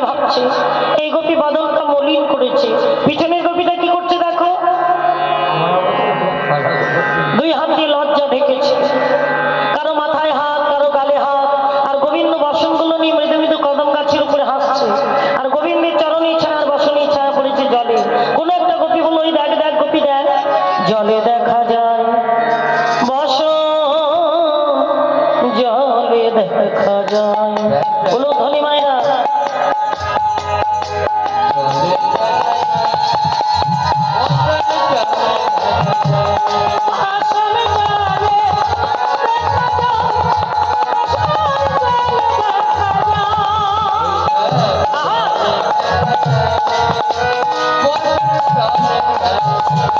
খাচ্ছে এই গোপী বদনটা মলিন করেছে। পিছনের গোপীটা কি করছে দেখো? দুই হাত দিয়ে লজ্জা ঢেকেছে। কারও মাথায় হাত, কারও গালে হাত। আর গোবিন্দ বসনগুলো নিয়ে মৃদু মৃদু কদম গাছের উপরে হাসছে। আর গোবিন্দের চরণী ছায়ার বসনী ছায়া পড়েছে জলে। কোন একটা গোপী বলল, ওই দেখ দেখ, গোপী, দেখ। জলে দেখা যায়। বস। জলে দেখা যায়।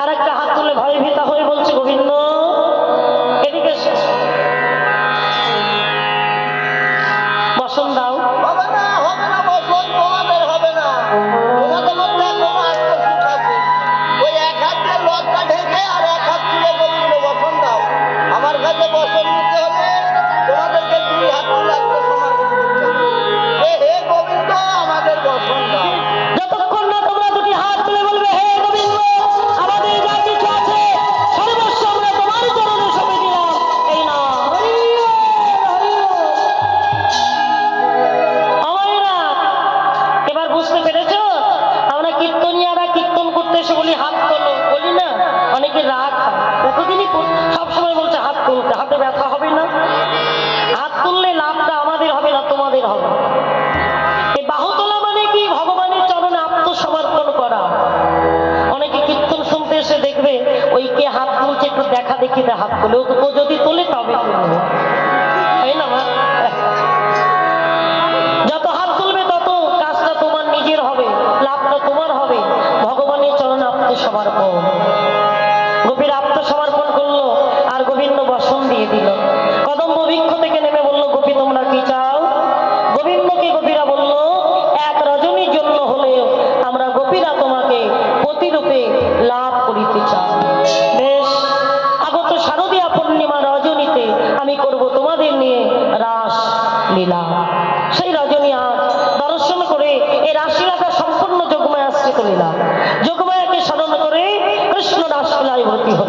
আর একটা হাত তুলে ভয় ভীতা হয়ে বলছে গোবিন্দ এদিকে ওই কে হাত তুলছে, একটু দেখা দেখিতে হাত তুলে। ও যদি তোলে তবে তাই না, মা? আর গোবিন্দ বসন দিয়ে দিল। কদম্ব বৃক্ষ থেকে নেমে বলল, গোপী, তোমরা কি চাও? গোবিন্দকে গোপীরা রাস লীলা। সেই রজনী আজ দর্শন করে এই রাসলীলাটা সম্পূর্ণ যোগমায় আশ্রিত লীলা। যোগমায়াকে স্মরণ করে কৃষ্ণ রাসলীলায় ভর্তি হল